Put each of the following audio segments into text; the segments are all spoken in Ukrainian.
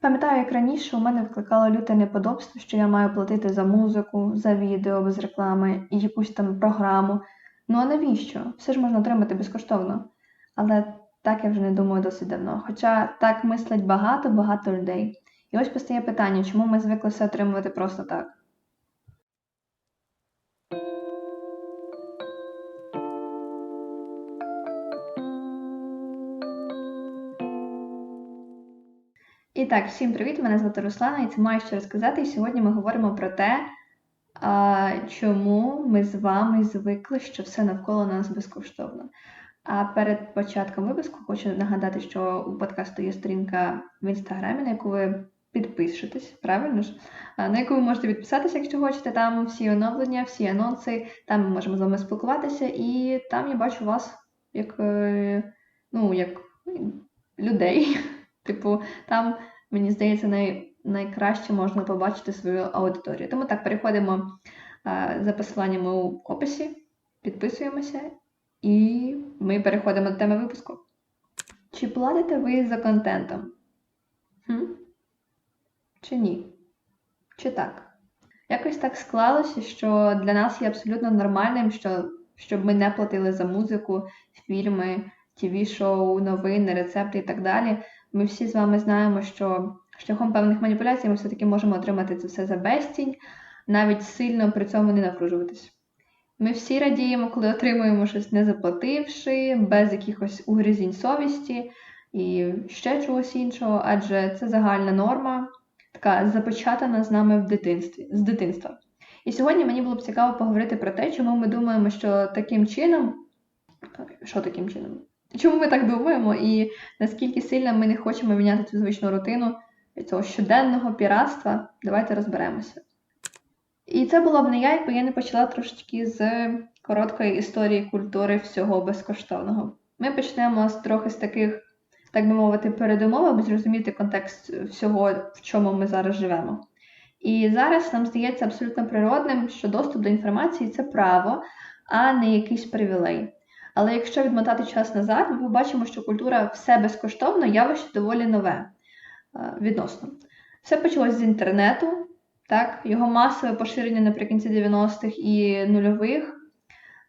Пам'ятаю, як раніше у мене викликало люте неподобство, що я маю платити за музику, за відео без реклами і якусь там програму. Ну а навіщо? Все ж можна отримати безкоштовно. Але так я вже не думаю досить давно. Хоча так мислять багато-багато людей. І ось постає питання, чому ми звикли все отримувати просто так. Так, всім привіт! Мене звати Руслана, і це маю що розказати. І сьогодні ми говоримо про те, а, чому ми з вами звикли, що все навколо нас безкоштовно. А перед початком випуску хочу нагадати, що у подкасту є сторінка в інстаграмі, на яку ви підпишетесь, правильно ж? На яку ви можете підписатися, якщо хочете. Там всі оновлення, всі анонси, там ми можемо з вами спілкуватися, і там я бачу вас як, е, ну, як людей. Типу, там, мені здається, най, найкраще можна побачити свою аудиторію. Тому так, переходимо а, за посиланнями у описі, підписуємося, і ми переходимо до теми випуску. Чи платите ви за контентом? Хм? Чи ні? Чи так? Якось так склалося, що для нас є абсолютно нормальним, що, щоб ми не платили за музику, фільми, тіві-шоу, новини, рецепти і так далі. Ми всі з вами знаємо, що шляхом певних маніпуляцій ми все-таки можемо отримати це все за безцінь, навіть сильно при цьому не напружуватись. Ми всі радіємо, коли отримуємо щось не заплативши, без якихось угризінь совісті і ще чогось іншого, адже це загальна норма, така запечатана з нами в дитинстві, з дитинства. І сьогодні мені було б цікаво поговорити про те, чому ми думаємо, що таким чином, що таким чином? Чому ми так думаємо, і наскільки сильно ми не хочемо міняти цю звичну рутину цього щоденного піратства, давайте розберемося. І це було б не я, якби я не почала трошечки з короткої історії культури всього безкоштовного. Ми почнемо з трохи з таких, так би мовити, передумов, аби зрозуміти контекст всього, в чому ми зараз живемо. І зараз нам здається абсолютно природним, що доступ до інформації це право, а не якийсь привілей. Але якщо відмотати час назад, ми побачимо, що культура все безкоштовно явище доволі нове е, відносно. Все почалось з інтернету, так, його масове поширення наприкінці 90-х і нульових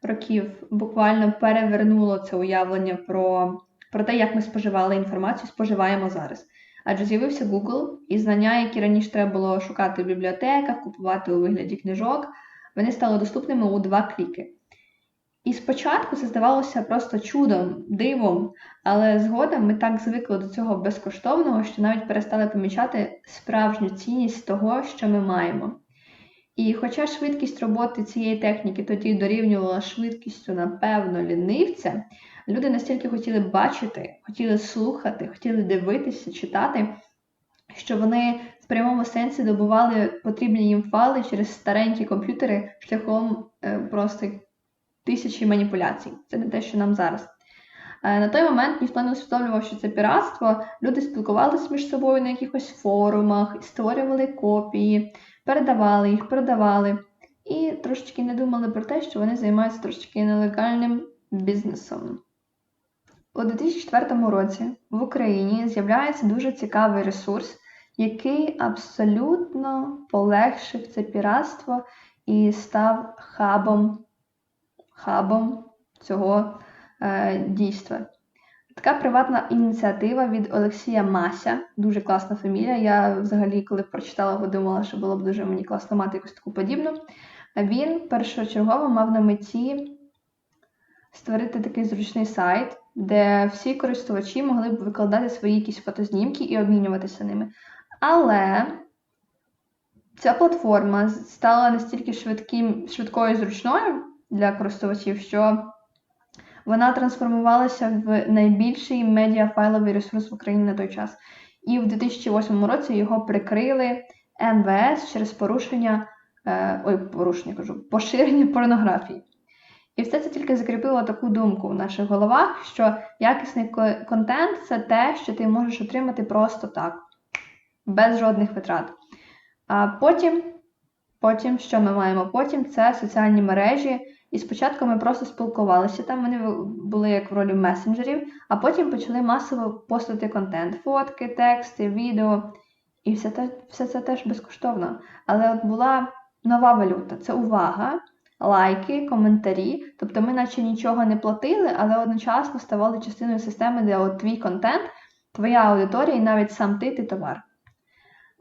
років буквально перевернуло це уявлення про, про те, як ми споживали інформацію, споживаємо зараз. Адже з'явився Google, і знання, які раніше треба було шукати в бібліотеках, купувати у вигляді книжок, вони стали доступними у два кліки. І спочатку це здавалося просто чудом, дивом, але згодом ми так звикли до цього безкоштовного, що навіть перестали помічати справжню цінність того, що ми маємо. І хоча швидкість роботи цієї техніки тоді дорівнювала швидкістю, напевно, лінивця, люди настільки хотіли бачити, хотіли слухати, хотіли дивитися, читати, що вони в прямому сенсі добували потрібні їм файли через старенькі комп'ютери шляхом е, просто тисячі маніпуляцій. Це не те, що нам зараз. Е, на той момент ніхто не усвідомлював, що це піратство. Люди спілкувалися між собою на якихось форумах, створювали копії, передавали їх, продавали. І трошечки не думали про те, що вони займаються трошечки нелегальним бізнесом. У 2004 році в Україні з'являється дуже цікавий ресурс, який абсолютно полегшив це піратство і став хабом хабом цього е, дійства. Така приватна ініціатива від Олексія Мася, дуже класна фамілія. Я взагалі, коли прочитала, подумала, що було б дуже мені класно мати якусь таку подібну. Він першочергово мав на меті створити такий зручний сайт, де всі користувачі могли б викладати свої якісь фотознімки і обмінюватися ними. Але ця платформа стала настільки швидким, швидкою і зручною, для користувачів, що вона трансформувалася в найбільший медіафайловий ресурс в Україні на той час. І в 2008 році його прикрили МВС через порушення, е, ой, порушення кажу, поширення порнографії. І все це тільки закріпило таку думку в наших головах, що якісний контент це те, що ти можеш отримати просто так, без жодних витрат. А потім, потім, що ми маємо потім, це соціальні мережі, і спочатку ми просто спілкувалися там, вони були як в ролі месенджерів, а потім почали масово постати контент, фотки, тексти, відео. І все, те, все це теж безкоштовно. Але от була нова валюта це увага, лайки, коментарі. Тобто ми наче нічого не платили, але одночасно ставали частиною системи, де от твій контент, твоя аудиторія і навіть сам ти ти товар.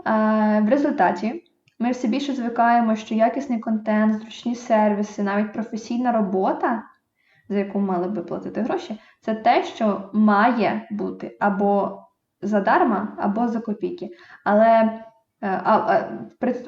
Е, в результаті ми все більше звикаємо, що якісний контент, зручні сервіси, навіть професійна робота, за яку мали би платити гроші, це те, що має бути або задарма, або за копійки. Але е, а, а,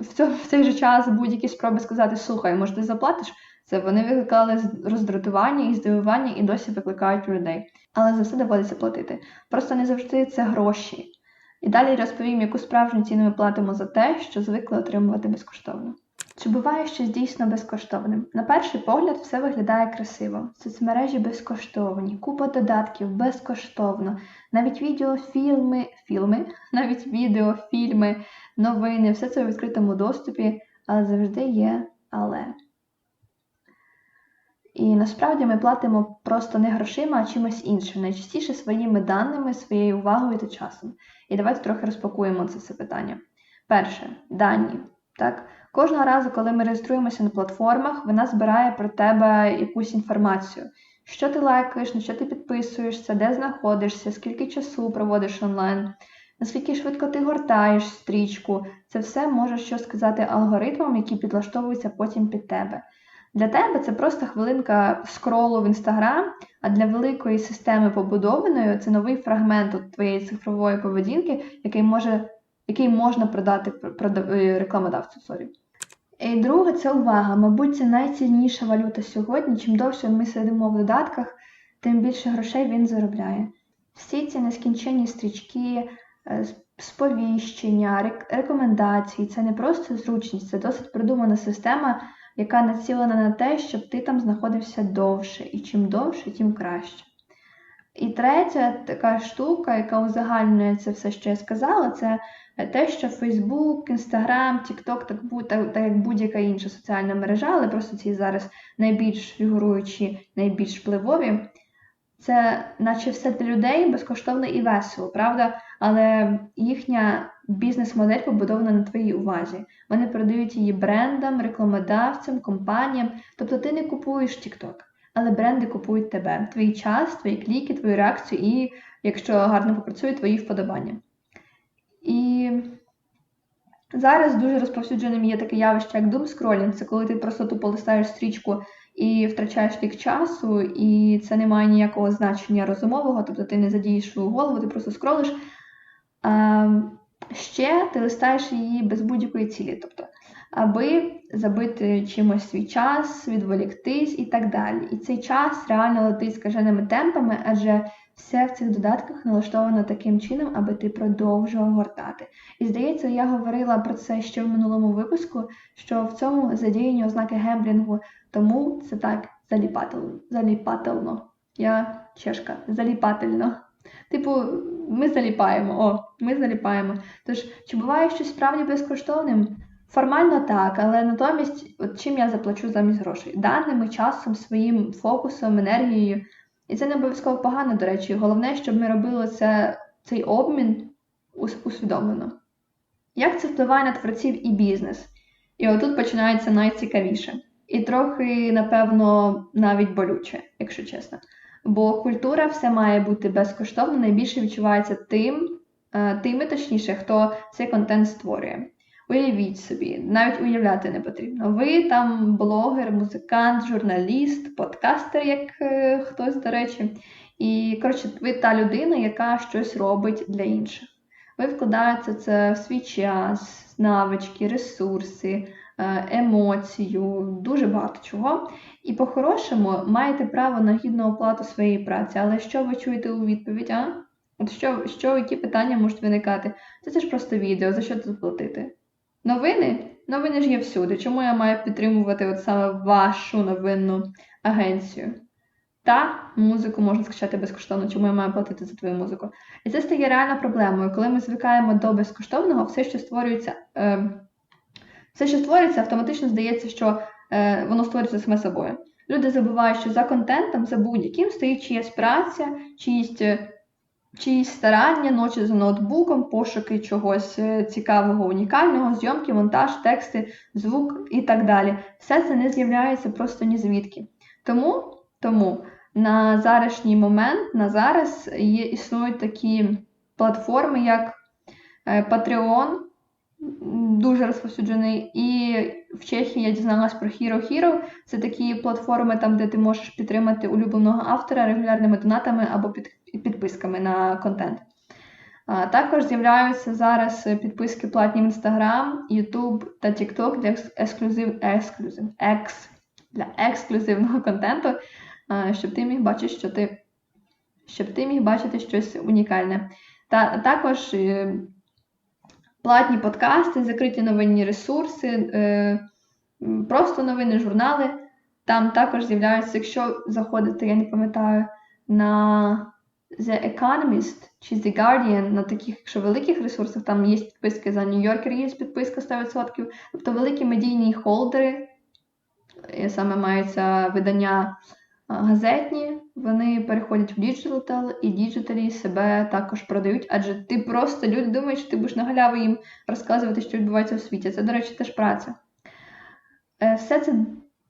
в, цьому, в цей же час будь-які спроби сказати, слухай, може, ти заплатиш, це вони викликали роздратування і здивування і досі викликають людей. Але за все доводиться платити. Просто не завжди це гроші. І далі розповім, яку справжню ціну ми платимо за те, що звикли отримувати безкоштовно. Чи буває щось дійсно безкоштовним? На перший погляд, все виглядає красиво. Соцмережі безкоштовні, купа додатків безкоштовно, навіть відеофільми, фільми, навіть відеофільми, новини, все це в відкритому доступі, але завжди є але. І насправді ми платимо просто не грошима, а чимось іншим, найчастіше своїми даними, своєю увагою та часом. І давайте трохи розпакуємо це все питання. Перше, дані. Так? Кожного разу, коли ми реєструємося на платформах, вона збирає про тебе якусь інформацію. Що ти лайкаєш, на що ти підписуєшся, де знаходишся, скільки часу проводиш онлайн, наскільки швидко ти гортаєш стрічку, це все може що сказати алгоритмам, які підлаштовуються потім під тебе. Для тебе це просто хвилинка скролу в інстаграм, а для великої системи побудованої це новий фрагмент твоєї цифрової поведінки, який може, який можна продати е, рекламодавцю. Sorry. І друге, це увага. Мабуть, це найцінніша валюта сьогодні. Чим довше ми сидимо в додатках, тим більше грошей він заробляє. Всі ці нескінченні стрічки, е, сповіщення, рекомендації це не просто зручність, це досить продумана система яка націлена на те, щоб ти там знаходився довше, і чим довше, тим краще. І третя така штука, яка узагальнює це все, що я сказала, це те, що Facebook, Instagram, TikTok, так, так, так як будь-яка інша соціальна мережа, але просто ці зараз найбільш фігуруючі, найбільш впливові, це наче все для людей безкоштовно і весело, правда? Але їхня бізнес-модель побудована на твоїй увазі. Вони продають її брендам, рекламодавцям, компаніям. Тобто ти не купуєш TikTok, але бренди купують тебе, твій час, твої кліки, твою реакцію і, якщо гарно попрацює, твої вподобання. І зараз дуже розповсюдженим є таке явище, як думскролінг. Це коли ти просто тупо листаєш стрічку і втрачаєш рік часу, і це не має ніякого значення розумового, тобто ти не задієш свою голову, ти просто скролиш. А, Ще ти листаєш її без будь-якої цілі, тобто, аби забити чимось свій час, відволіктись і так далі. І цей час реально летить скаженими темпами, адже все в цих додатках налаштовано таким чином, аби ти продовжував гортати. І здається, я говорила про це ще в минулому випуску, що в цьому задіяні ознаки гемблінгу, тому це так заліпательно. Я чешка, заліпательно. Типу, ми заліпаємо, о, ми заліпаємо. Тож, чи буває щось справді безкоштовним? Формально так, але натомість, от чим я заплачу замість грошей? Даними, часом, своїм фокусом, енергією. І це не обов'язково погано, до речі. Головне, щоб ми робили це, цей обмін усвідомлено. Як це впливає на творців і бізнес? І отут починається найцікавіше. І трохи, напевно, навіть болюче, якщо чесно. Бо культура все має бути безкоштовно, найбільше відчувається тим, е, тими, точніше, хто цей контент створює. Уявіть собі, навіть уявляти не потрібно. Ви там блогер, музикант, журналіст, подкастер, як е, хтось, до речі. І, коротше, ви та людина, яка щось робить для інших. Ви вкладаєте це в свій час, навички, ресурси, емоцію, дуже багато чого. І по-хорошому маєте право на гідну оплату своєї праці. Але що ви чуєте у відповідь? а? От що, що які питання можуть виникати? Це, це ж просто відео, за що тут платити? Новини? Новини ж є всюди. Чому я маю підтримувати от саме вашу новинну агенцію? Та музику можна скачати безкоштовно, чому я маю платити за твою музику? І це стає реально проблемою. Коли ми звикаємо до безкоштовного, все, що створюється, е, все, що створюється, автоматично здається, що е, воно створюється саме собою. Люди забувають, що за контентом, за будь-яким стоїть чиясь праця, чиїсь е, чиїсь старання, ночі за ноутбуком, пошуки чогось е, цікавого, унікального, зйомки, монтаж, тексти, звук і так далі. Все це не з'являється просто ні звідки. Тому, тому на зарашній момент, на зараз є, існують такі платформи, як е, Patreon, дуже розповсюджений. І в Чехії я дізналась про Hero Hero. Це такі платформи, там, де ти можеш підтримати улюбленого автора регулярними донатами або під, підписками на контент. Також з'являються зараз підписки платні в Instagram, YouTube та TikTok для ексклюзив, ексклюзив, екс, для ексклюзивного контенту, щоб ти міг бачити, що ти щоб ти міг бачити щось унікальне. Та також е, платні подкасти, закриті новинні ресурси, е, просто новини, журнали. Там також з'являються, якщо заходити, я не пам'ятаю, на The Economist чи The Guardian, на таких, якщо великих ресурсах, там є підписки за New Yorker, є підписка 100%. Тобто великі медійні холдери, саме маються видання газетні, вони переходять в діджитал, і діджиталі себе також продають, адже ти просто люди думають, що ти будеш на галяву їм розказувати, що відбувається в світі. Це, до речі, теж праця. Е, все це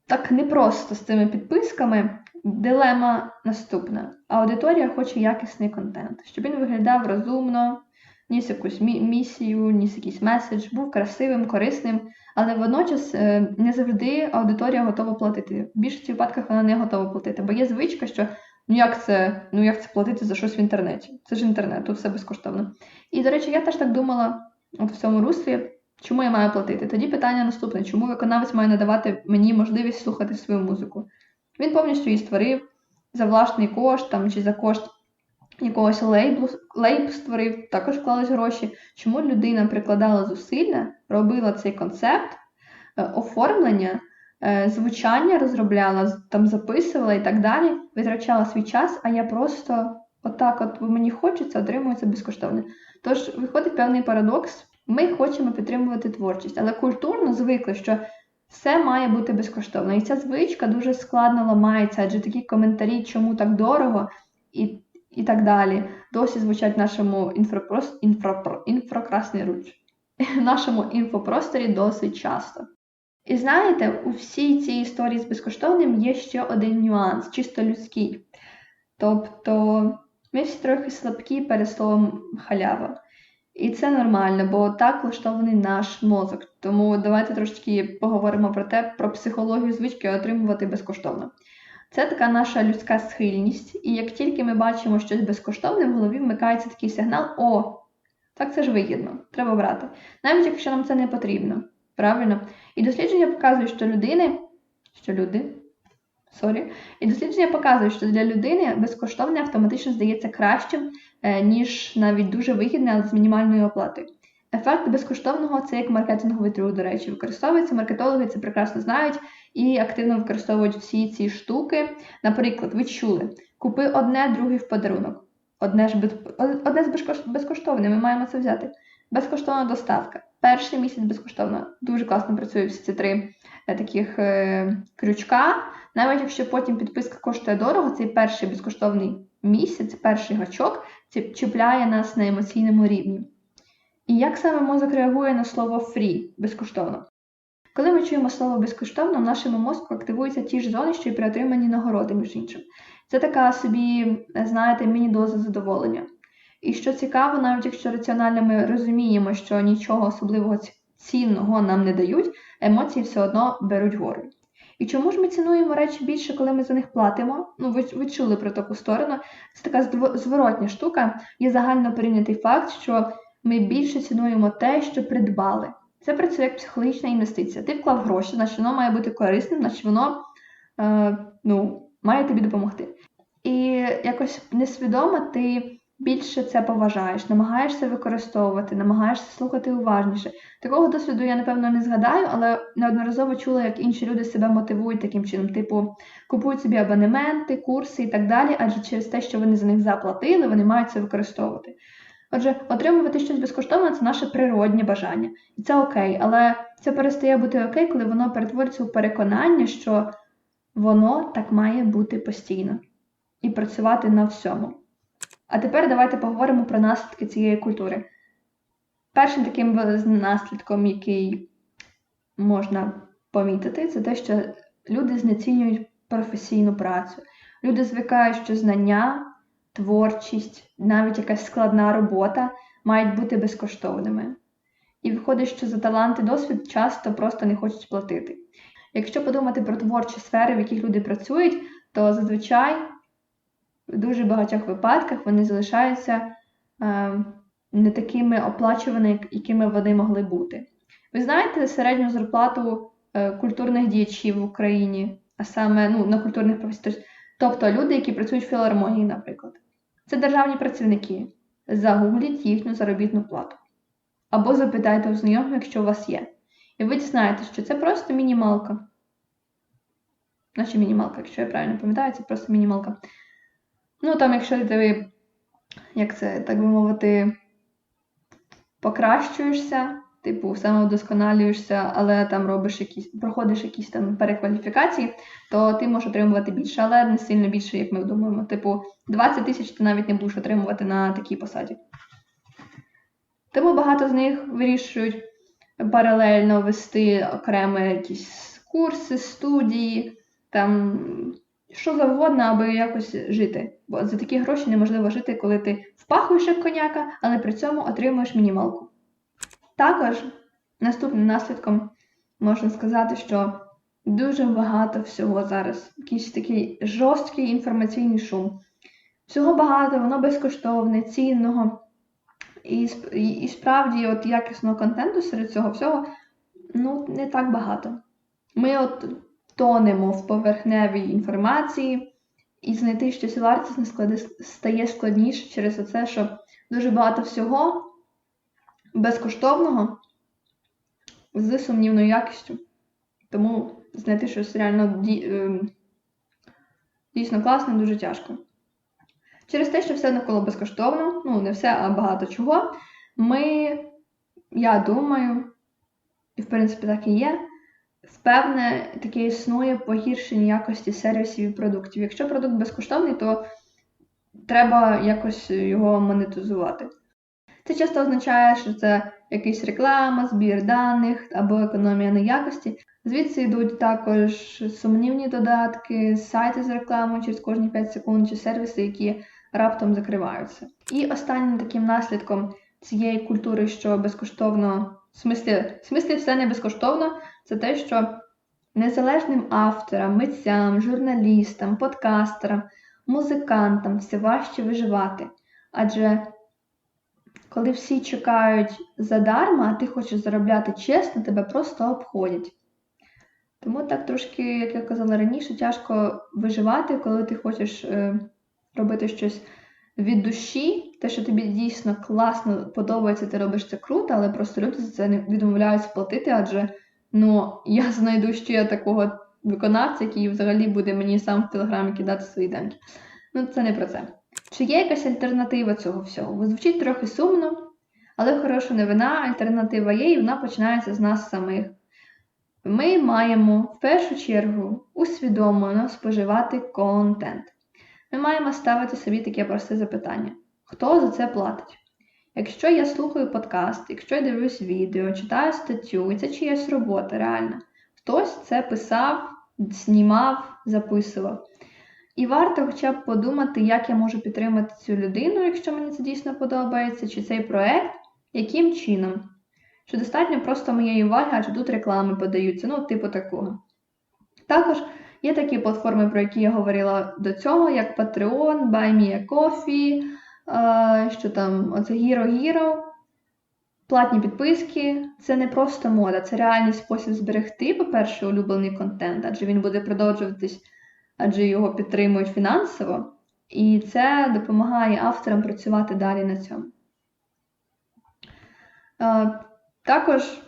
так непросто з цими підписками. Дилема наступна. Аудиторія хоче якісний контент, щоб він виглядав розумно, ніс якусь місію, ніс якийсь меседж, був красивим, корисним, але водночас е, не завжди аудиторія готова платити. В більшості випадках вона не готова платити, бо є звичка, що ну як це ну як це платити за щось в інтернеті? Це ж інтернет, тут все безкоштовно. І, до речі, я теж так думала от в цьому руслі, чому я маю платити. Тоді питання наступне: чому виконавець має надавати мені можливість слухати свою музику? Він повністю її створив за власний кошт там, чи за кошт якогось лейблу, лейб створив, також вклались гроші. Чому людина прикладала зусилля, робила цей концепт, е, оформлення, е, звучання розробляла, там записувала і так далі, витрачала свій час, а я просто отак, от мені хочеться, отримую це безкоштовно. Тож виходить певний парадокс. Ми хочемо підтримувати творчість, але культурно звикли, що все має бути безкоштовно. І ця звичка дуже складно ламається, адже такі коментарі, чому так дорого, і і так далі, досі звучать в нашому інфропрос... інфро... інфрокрасний руч, нашому інфопросторі досить часто. І знаєте, у всій цій історії з безкоштовним є ще один нюанс, чисто людський. Тобто ми всі трохи слабкі перед словом халява. І це нормально, бо так влаштований наш мозок. Тому давайте трошки поговоримо про те, про психологію звички отримувати безкоштовно. Це така наша людська схильність, і як тільки ми бачимо щось безкоштовне, в голові вмикається такий сигнал: О, так це ж вигідно, треба брати. Навіть якщо нам це не потрібно. Правильно? І дослідження показують, що людини, що люди, сорі, і дослідження показують, що для людини безкоштовне автоматично здається кращим, е, ніж навіть дуже вигідне, але з мінімальною оплатою. Ефект безкоштовного це як маркетинговий трюк, до речі, використовується. Маркетологи це прекрасно знають і активно використовують всі ці штуки. Наприклад, ви чули, купи одне, друге в подарунок. Одне ж без, одне з безкоштовне, ми маємо це взяти. Безкоштовна доставка. Перший місяць безкоштовно. Дуже класно працюють всі ці три е, таких е, крючка. Навіть якщо потім підписка коштує дорого, цей перший безкоштовний місяць, перший гачок чіпляє нас на емоційному рівні. І як саме мозок реагує на слово free безкоштовно? Коли ми чуємо слово безкоштовно, в нашому мозку активуються ті ж зони, що й при отриманні нагороди, між іншим. Це така собі, знаєте, міні-доза задоволення. І що цікаво, навіть якщо раціонально ми розуміємо, що нічого особливого цінного нам не дають, емоції все одно беруть гору. І чому ж ми цінуємо речі більше, коли ми за них платимо? Ну, ви, ви чули про таку сторону. Це така зворотня штука. Є загально прийнятий факт, що ми більше цінуємо те, що придбали. Це працює як психологічна інвестиція. Ти вклав гроші, значить воно має бути корисним, значить воно е, ну, має тобі допомогти. І якось несвідомо ти більше це поважаєш, намагаєшся використовувати, намагаєшся слухати уважніше. Такого досвіду я, напевно, не згадаю, але неодноразово чула, як інші люди себе мотивують таким чином, типу, купують собі абонементи, курси і так далі, адже через те, що вони за них заплатили, вони мають це використовувати. Отже, отримувати щось безкоштовно це наше природнє бажання. І це окей, але це перестає бути окей, коли воно перетворюється у переконання, що воно так має бути постійно і працювати на всьому. А тепер давайте поговоримо про наслідки цієї культури. Першим таким наслідком, який можна помітити, це те, що люди знецінюють професійну працю. Люди звикають, що знання, творчість, навіть якась складна робота мають бути безкоштовними. І виходить, що за талант і досвід часто просто не хочуть платити. Якщо подумати про творчі сфери, в яких люди працюють, то зазвичай в дуже багатьох випадках вони залишаються е, не такими оплачуваними, якими вони могли бути. Ви знаєте середню зарплату е, культурних діячів в Україні, а саме ну, на культурних професіях, тобто люди, які працюють в філармонії, наприклад. Це державні працівники. Загугліть їхню заробітну плату. Або запитайте у знайомих, якщо у вас є. І ви дізнаєтесь, що це просто мінімалка. Наче мінімалка, якщо я правильно пам'ятаю, це просто мінімалка. Ну, там, якщо ти, як це, так би мовити, покращуєшся, типу, самовдосконалюєшся, але там робиш якісь, проходиш якісь там перекваліфікації, то ти можеш отримувати більше, але не сильно більше, як ми думаємо. Типу, 20 тисяч ти навіть не будеш отримувати на такій посаді. Тому багато з них вирішують паралельно вести окремі якісь курси, студії, там що завгодно, аби якось жити. Бо за такі гроші неможливо жити, коли ти впахуєш як коняка, але при цьому отримуєш мінімалку. Також наступним наслідком можна сказати, що дуже багато всього зараз. Якийсь такий жорсткий інформаційний шум. Всього багато, воно безкоштовне, цінного. І і, справді от якісного контенту серед цього всього ну, не так багато. Ми от тонемо в поверхневій інформації, і знайти щось вартісне стає складніше через це, що дуже багато всього безкоштовного з сумнівною якістю. Тому знайти щось реально ем, дійсно класне дуже тяжко. Через те, що все навколо безкоштовно, ну, не все, а багато чого, ми, я думаю, і в принципі так і є, впевне, таке існує погіршення якості сервісів і продуктів. Якщо продукт безкоштовний, то треба якось його монетизувати. Це часто означає, що це якась реклама, збір даних або економія на якості. Звідси йдуть також сумнівні додатки, сайти з рекламою через кожні 5 секунд, чи сервіси, які раптом закриваються. І останнім таким наслідком цієї культури, що безкоштовно, в смислі, в смислі все не безкоштовно, це те, що незалежним авторам, митцям, журналістам, подкастерам, музикантам все важче виживати. Адже коли всі чекають задарма, а ти хочеш заробляти чесно, тебе просто обходять. Тому так трошки, як я казала раніше, тяжко виживати, коли ти хочеш е, робити щось від душі, те, що тобі дійсно класно подобається, ти робиш це круто, але просто люди за це не відмовляються платити, адже ну, я знайду ще такого виконавця, який взагалі буде мені сам в телеграмі кидати свої демки. Ну, це не про це. Чи є якась альтернатива цього всього? Бо звучить трохи сумно, але хороша новина, альтернатива є, і вона починається з нас самих. Ми маємо в першу чергу усвідомлено споживати контент. Ми маємо ставити собі таке просте запитання: хто за це платить? Якщо я слухаю подкаст, якщо я дивлюсь відео, читаю статтю, і це чиясь робота, реально, хтось це писав, знімав, записував. І варто хоча б подумати, як я можу підтримати цю людину, якщо мені це дійсно подобається, чи цей проект, яким чином. Чи достатньо просто моєї уваги, адже тут реклами подаються, ну, типу такого. Також є такі платформи, про які я говорила до цього, як Patreon, BuyMeACoffee, що там оце Hero Hero. Платні підписки це не просто мода, це реальний спосіб зберегти, по-перше, улюблений контент, адже він буде продовжуватись адже його підтримують фінансово, і це допомагає авторам працювати далі на цьому. Е, також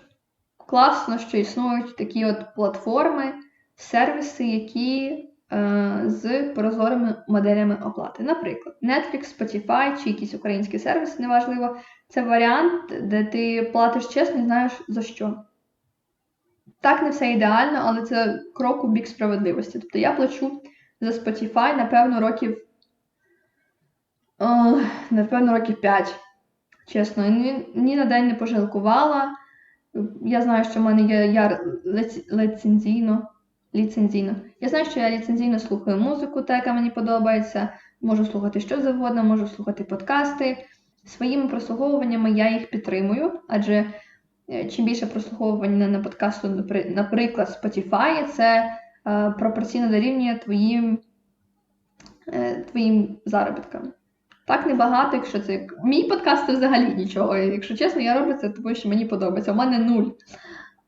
класно, що існують такі от платформи, сервіси, які е, з прозорими моделями оплати. Наприклад, Netflix, Spotify чи якийсь український сервіс, неважливо, це варіант, де ти платиш чесно і знаєш за що. Так, не все ідеально, але це крок у бік справедливості. Тобто я плачу за Spotify, напевно, років О, напевно, років 5. Чесно, ні, ні на день не пожалкувала. Я знаю, що в мене є я ліцензійно. ліцензійно. Я знаю, що я ліцензійно слухаю музику, та яка мені подобається. Можу слухати що завгодно, можу слухати подкасти. Своїми прослуговуваннями я їх підтримую, адже е, чим більше прослуховування на подкасту, наприклад, Spotify, це е, пропорційно дорівнює твоїм, е, твоїм заробіткам. Так небагато, якщо це. Мій подкаст це взагалі нічого. Якщо чесно, я роблю це, тому що мені подобається. У мене нуль.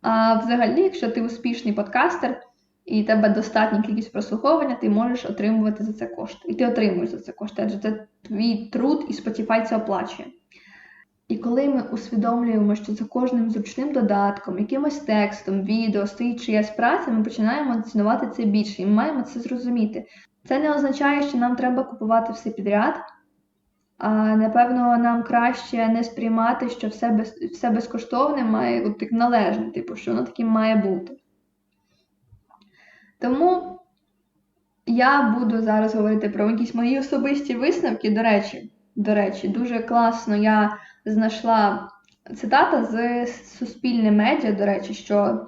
А взагалі, якщо ти успішний подкастер і тебе достатня кількість прослуховування, ти можеш отримувати за це кошти. І ти отримуєш за це кошти, адже це твій труд і Spotify це оплачує. І коли ми усвідомлюємо, що за кожним зручним додатком, якимось текстом, відео стоїть чиясь праця, ми починаємо цінувати це більше і ми маємо це зрозуміти. Це не означає, що нам треба купувати все підряд. А напевно, нам краще не сприймати, що все без, все безкоштовне має от, так належне, типу, що воно таким має бути. Тому я буду зараз говорити про якісь мої особисті висновки. До речі, до речі, дуже класно я знайшла цитата з суспільне медіа, до речі, що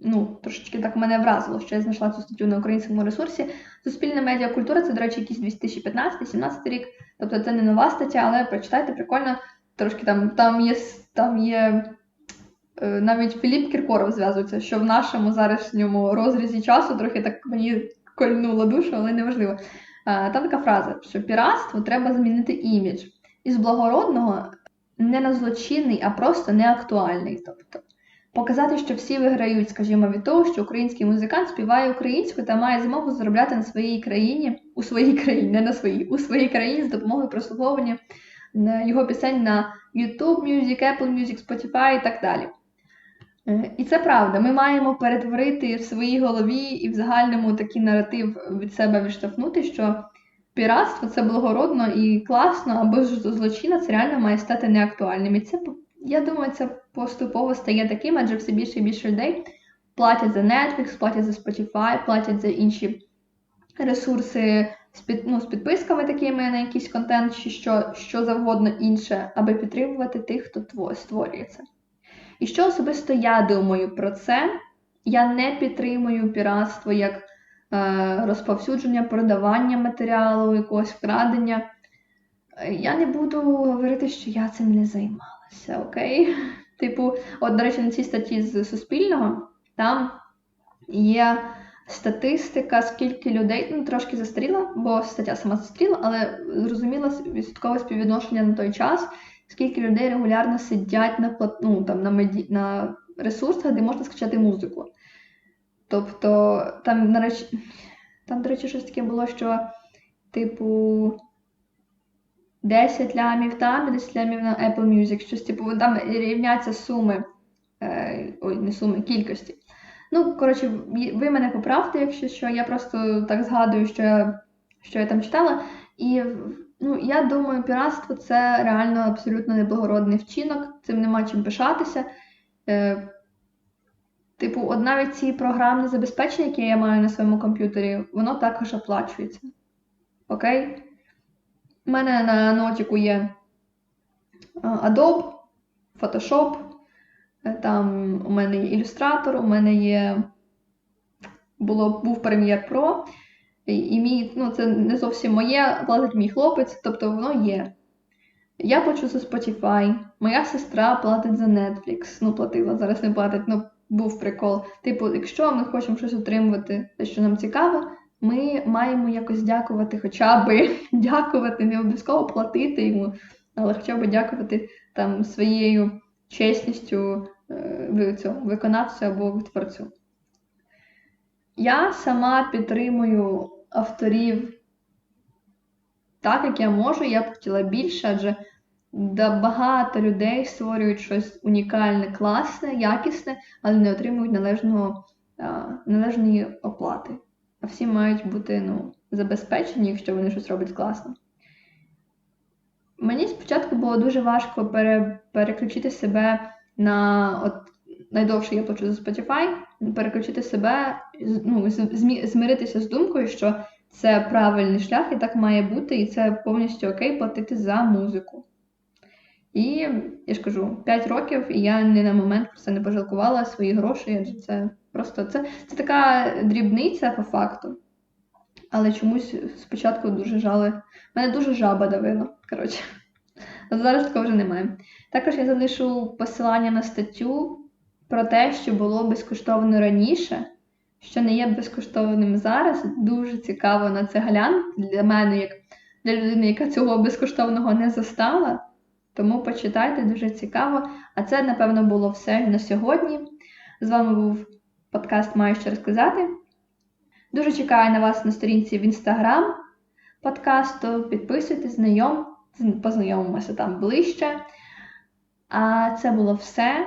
ну, трошечки так мене вразило, що я знайшла цю статтю на українському ресурсі. Суспільна медіакультура це, до речі, якийсь 2015-17 рік. Тобто це не нова стаття, але прочитайте, прикольно. Трошки там там є там є е, навіть Філіп Кіркоров зв'язується, що в нашому зарашньому розрізі часу трохи так мені кольнуло душу, але неважливо. Е, там така фраза, що піратство треба змінити імідж. Із благородного не на злочинний, а просто неактуальний. Тобто Показати, що всі виграють, скажімо, від того, що український музикант співає українською та має змогу заробляти на своїй країні, у своїй країні, не на своїй, у своїй країні з допомогою прослуховування е, його пісень на YouTube Music, Apple Music, Spotify і так далі. Е, і це правда. Ми маємо перетворити в своїй голові і в загальному такий наратив від себе відштовхнути, що піратство це благородно і класно, або ж злочина це реально має стати неактуальним. І це я думаю, це поступово стає таким, адже все більше і більше людей платять за Netflix, платять за Spotify, платять за інші ресурси з під, ну, з підписками такими на якийсь контент, чи що що завгодно інше, аби підтримувати тих, хто створює це. І що особисто я думаю про це? Я не підтримую піратство як розповсюдження, продавання матеріалу, якогось вкрадення. Я не буду говорити, що я цим не займала все окей. Типу, от, до речі, на цій статті з Суспільного там є статистика, скільки людей, ну, трошки застріла, бо стаття сама застріла, але зрозуміла відсоткове співвідношення на той час, скільки людей регулярно сидять на ну, там, на, меді... на ресурсах, де можна скачати музику. Тобто, там, на речі, там, до речі, щось таке було, що, типу, 10 лямів там і 10 лямів на Apple Music. Щось типу там рівняться суми. Е, ой, не суми, кількості. Ну, коротше, ви мене поправте, якщо що. Я просто так згадую, що я що я там читала. І ну, я думаю, піратство це реально абсолютно неблагородний вчинок, цим нема чим пишатися. Е, Типу, от навіть ці програмне забезпечення, які я маю на своєму комп'ютері, воно також оплачується. Окей? У мене на нотіку є Adobe, Photoshop, е, там у мене є ілюстратор, у мене є було, був Premiere Pro, і мій, ну, це не зовсім моє, платить мій хлопець, тобто воно є. Я плачу за Spotify, моя сестра платить за Netflix. Ну, платила, зараз не платить, ну був прикол. Типу, якщо ми хочемо щось отримувати, те, що нам цікаво, ми маємо якось дякувати, хоча би дякувати, не обов'язково платити йому, але хоча б дякувати там своєю чесністю е, цього, виконавцю або творцю. Я сама підтримую авторів так, як я можу, я б хотіла більше, адже багато людей створюють щось унікальне, класне, якісне, але не отримують належного, належної оплати а всі мають бути ну, забезпечені, якщо вони щось роблять класно. Мені спочатку було дуже важко пере, переключити себе на от найдовше я плачу за Spotify, переключити себе, ну, зміритися з думкою, що це правильний шлях, і так має бути, і це повністю окей платити за музику. І я ж кажу, 5 років, і я ні на момент про це не пожалкувала свої гроші, адже це просто це, це така дрібниця по факту. Але чомусь спочатку дуже жали. Мене дуже жаба давила. Коротше. А зараз такого вже немає. Також я залишу посилання на статтю про те, що було безкоштовно раніше, що не є безкоштовним зараз. Дуже цікаво на це глянути для мене, як для людини, яка цього безкоштовного не застала. Тому почитайте, дуже цікаво. А це, напевно, було все на сьогодні. З вами був подкаст Маю що розказати. Дуже чекаю на вас на сторінці в інстаграм подкасту. Підписуйтесь, знайом, познайомимося там ближче. А це було все.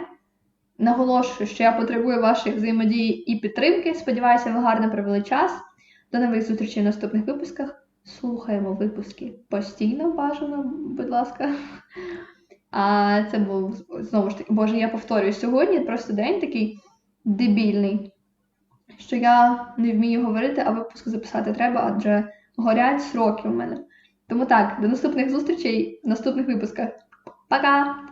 Наголошую, що я потребую вашої взаємодії і підтримки. Сподіваюся, ви гарно провели час. До нових зустрічей в наступних випусках. Слухаємо випуски постійно бажано, будь ласка. А це був знову ж таки, боже, я повторюю, сьогодні просто день такий дебільний, що я не вмію говорити, а випуск записати треба, адже горять сроки у мене. Тому так, до наступних зустрічей в наступних випусках. Пока!